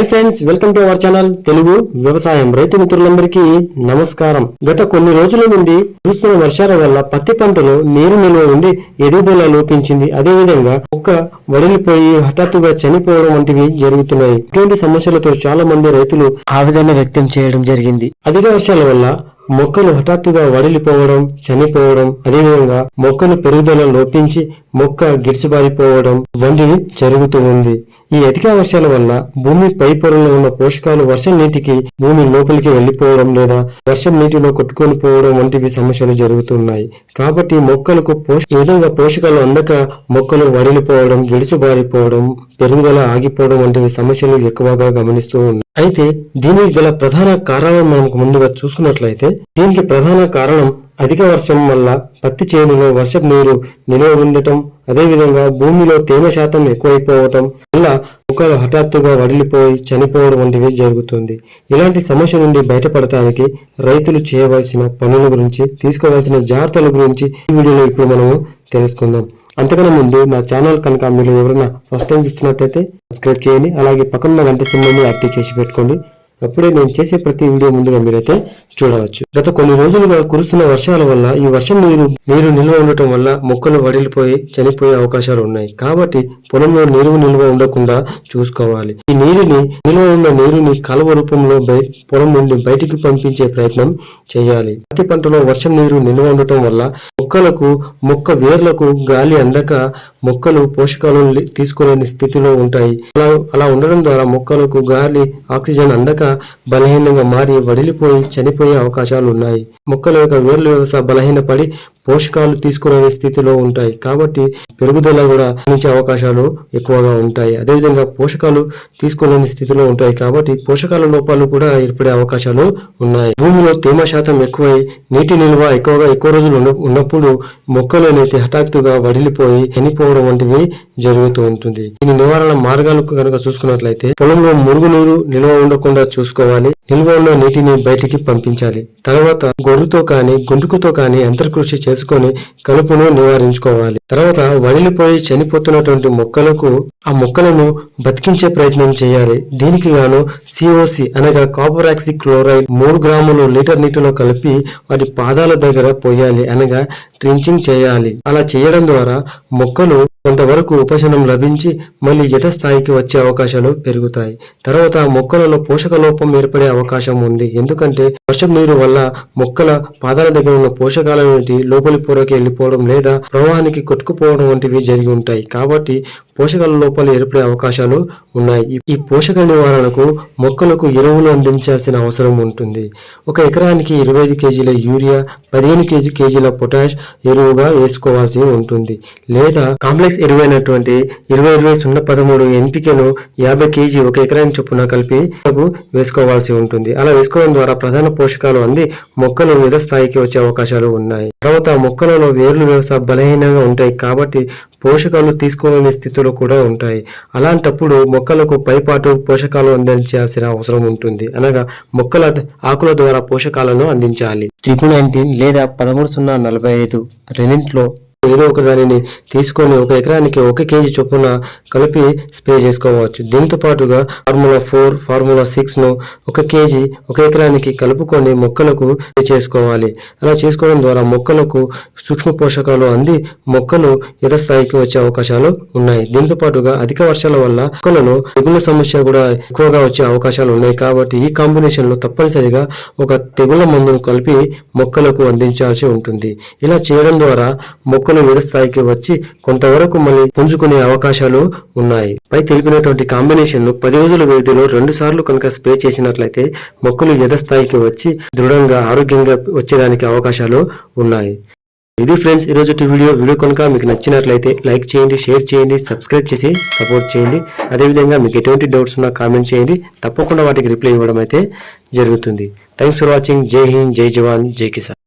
Hi friends welcome to our channel Telugu వ్యవసాయం రైతు మిత్రులందరికీ నమస్కారం గత కొన్ని రోజుల నుండి చూస్తున్న వర్షాల వల్ల పత్తి పంటలో నీరు నిల్వ ఉండి ఎదుగుదల లోపించింది. అదేవిధంగా మొక్క వడిలిపోయి హఠాత్తుగా చనిపోవడం వంటివి జరుగుతున్నాయి. ఇటువంటి సమస్యలతో చాలా మంది రైతులు ఆవేదన వ్యక్తం చేయడం జరిగింది. అధిక వర్షాల వల్ల మొక్కలు హఠాత్తుగా వడిలిపోవడం చనిపోవడం అదేవిధంగా మొక్కలు పెరుగుదల లోపించి మొక్క గిరిచిబారిపోవడం వంటివి జరుగుతూ ఉంది. ఈ అధిక వర్షాల వల్ల భూమి పై పొరలో ఉన్న పోషకాలు వర్షం నీటికి భూమి లోపలికి వెళ్ళిపోవడం లేదా వర్షం నీటిలో కొట్టుకొని పోవడం వంటివి సమస్యలు జరుగుతున్నాయి. కాబట్టి మొక్కలకు పోష విధంగా పోషకాలు అందక మొక్కలు వడిలిపోవడం గిరిచిబారిపోవడం పెరుగుదల ఆగిపోవడం వంటివి సమస్యలు ఎక్కువగా గమనిస్తూ ఉన్నాయి. అయితే దీనికి గల ప్రధాన కారణం మనకు ముందుగా చూసుకున్నట్లయితే దీనికి ప్రధాన కారణం అధిక వర్షం వల్ల పత్తి చేనులో వర్షపు నీరు నిలవ ఉండటం అదేవిధంగా భూమిలో తేమ శాతం ఎక్కువైపోవటం వల్ల మొక్కలు హఠాత్తుగా వడిలిపోయి చనిపోవడం వంటివి జరుగుతుంది. ఇలాంటి సమస్య నుండి బయటపడటానికి రైతులు చేయవలసిన పనుల గురించి తీసుకోవాల్సిన జాగ్రత్తల గురించి ఈ వీడియోలో ఇప్పుడు మనము తెలుసుకుందాం. అంతకన్నా ముందు నా ఛానల్ కనుక మీరు ఎవరైనా ఫస్ట్ టైం చూస్తున్నట్టయితే సబ్స్క్రైబ్ చేయండి. అలాగే పక్కన గంట సింబల్ని యాక్టివ్ చేసి పెట్టుకోండి. అప్పుడే నేను చేసే ప్రతి వీడియో ముందుగా మీరైతే చూడవచ్చు. గత కొన్ని రోజులుగా కురుస్తున్న వర్షాల వల్ల ఈ వర్షం నీరు నీరు నిల్వ ఉండటం వల్ల మొక్కలు వడిలిపోయి చనిపోయే అవకాశాలు ఉన్నాయి. కాబట్టి పొలంలో నీరు నిల్వ ఉండకుండా చూసుకోవాలి. ఈ నీరుని నిల్వ ఉన్న నీరుని కాలువ రూపంలో పొలం నుండి బయటికి పంపించే ప్రయత్నం చేయాలి. ప్రతి పంటలో వర్షం నీరు నిల్వ ఉండటం వల్ల మొక్కలకు మొక్క వేర్లకు గాలి అందక మొక్కలు పోషకాలు తీసుకోలేని స్థితిలో ఉంటాయి. అలా అలా ఉండడం ద్వారా మొక్కలకు గాలి ఆక్సిజన్ అందక బలహీనంగా మారి వడిలిపోయి చనిపోయే అవకాశాలు ఉన్నాయి. మొక్కల యొక్క వేర్ల వ్యవస్థ బలహీనపడి పోషకాలు తీసుకోలేని స్థితిలో ఉంటాయి. కాబట్టి పెరుగుదల కూడా అందించే అవకాశాలు ఎక్కువగా ఉంటాయి. అదేవిధంగా పోషకాలు తీసుకోలేని స్థితిలో ఉంటాయి. కాబట్టి పోషకాల లోపాలు కూడా ఏర్పడే అవకాశాలు ఉన్నాయి. భూమిలో తేమ శాతం ఎక్కువై నీటి నిల్వ ఎక్కువగా ఎక్కువ రోజులు ఉన్నప్పుడు మొక్కలు అనేది హఠాత్తుగా వడిలిపోయి చనిపోవడం వంటివి జరుగుతూ ఉంటుంది. దీని నివారణ మార్గాలు కనుక చూసుకున్నట్లయితే పొలంలో మురుగునీరు నిల్వ ఉండకుండా చూసుకోవాలి. నిల్వ ఉన్న నీటిని బయటికి పంపించాలి. తర్వాత గొర్రుతో కానీ గుండుకుతో కానీ అంతర్కృషి చేసుకొని కలుపును నివారించుకోవాలి. తర్వాత వడిలిపోయి చనిపోతున్నటువంటి మొక్కలకు ఆ మొక్కలను బతికించే ప్రయత్నం చేయాలి. దీనికి గాను సిఓసి అనగా కాపరాక్సి క్లోరైడ్ మూడు గ్రాములు లీటర్ నీటిలో కలిపి వాటి పాదాల దగ్గర పోయాలి అనగా ట్రించింగ్ చేయాలి. అలా చేయడం ద్వారా మొక్కలు కొంతవరకు ఉపశమనం లభించి మళ్ళీ యథస్థాయికి వచ్చే అవకాశాలు పెరుగుతాయి. తర్వాత మొక్కలలో పోషక లోపం ఏర్పడే అవకాశం ఉంది. ఎందుకంటే వర్షం నీరు వల్ల మొక్కల పాదాల దగ్గర ఉన్న పోషకాల నుండి లోపలి పొరకి వెళ్ళిపోవడం లేదా ప్రవాహానికి కొట్టుకుపోవడం వంటివి జరిగి ఉంటాయి. కాబట్టి పోషకాల లోపాలు ఏర్పడే అవకాశాలు ఉన్నాయి. ఈ- పోషక నివారణకు మొక్కలకు ఎరువులు అందించాల్సిన అవసరం ఉంటుంది. ఒక ఎకరానికి ఇరవై ఐదు కేజీల యూరియా పదిహేను కేజీ కేజీల పొటాష్ ఎరువుగా వేసుకోవాల్సి ఉంటుంది. లేదా కాంప్లెక్స్ ఎరువైనటువంటి ఇరవై ఇరవై సున్నా పదమూడు ఎన్పికెను యాభై కేజీ ఒక ఎకరానికి చొప్పున కలిపి వేసుకోవాల్సి ఉంటుంది. అలా వేసుకోవడం ద్వారా ప్రధాన పోషకాలు అంది. మొక్కలు వివిధ స్థాయికి వచ్చే అవకాశాలు ఉన్నాయి. తర్వాత మొక్కలలో వేర్లు వ్యవస్థ బలహీనంగా ఉంటాయి కాబట్టి పోషకాలు తీసుకోలేని స్థితిలో కూడా ఉంటాయి. అలాంటప్పుడు మొక్కలకు పైపాటు పోషకాలు అందించాల్సిన అవసరం ఉంటుంది. అనగా మొక్కల ఆకుల ద్వారా పోషకాలను అందించాలి. ట్రిపుల్ నైన్టీన్ లేదా పదమూడు సున్నా నలభై ఐదు రెండింటిలో ఏదో ఒక దానిని తీసుకొని ఒక ఎకరానికి ఒక కేజీ చొప్పున కలిపి స్ప్రే చేసుకోవచ్చు. దీంతో పాటుగా ఫార్ములా ఫోర్ ఫార్ములా సిక్స్ను ఒక కేజీ ఒక ఎకరానికి కలుపుకొని మొక్కలకు స్ప్రే చేసుకోవాలి. అలా చేసుకోవడం ద్వారా మొక్కలకు సూక్ష్మ పోషకాలు అంది మొక్కలు యథస్థాయికి వచ్చే అవకాశాలు ఉన్నాయి. దీంతో పాటుగా అధిక వర్షాల వల్ల మొక్కలలో తెగుళ్ళ సమస్య కూడా ఎక్కువగా వచ్చే అవకాశాలు ఉన్నాయి. కాబట్టి ఈ కాంబినేషన్లో తప్పనిసరిగా ఒక తెగుళ్ళ మందును కలిపి మొక్కలకు అందించాల్సి ఉంటుంది. ఇలా చేయడం ద్వారా మొక్క మొక్కలు మీద స్థాయికి వచ్చి కొంతవరకు మళ్ళీ పుంజుకునే అవకాశాలు ఉన్నాయి. పై తెలిపినటువంటి కాంబినేషన్ను పది రోజుల వ్యవధిలో రెండు సార్లు కనుక స్ప్రే చేసినట్లయితే మొక్కలు యథస్థాయికి వచ్చి దృఢంగా ఆరోగ్యంగా వచ్చేదానికి అవకాశాలు ఉన్నాయి. ఇది ఫ్రెండ్స్ ఈరోజు వీడియో. వీడియో కనుక మీకు నచ్చినట్లయితే లైక్ చేయండి షేర్ చేయండి సబ్స్క్రైబ్ చేసి సపోర్ట్ చేయండి. అదేవిధంగా మీకు ఎటువంటి డౌట్స్ ఉన్నా కామెంట్ చేయండి. తప్పకుండా వాటికి రిప్లై ఇవ్వడం అయితే జరుగుతుంది. థ్యాంక్స్ ఫర్ వాచింగ్ జై హింద్ జై జవాన్ జై కిసాన్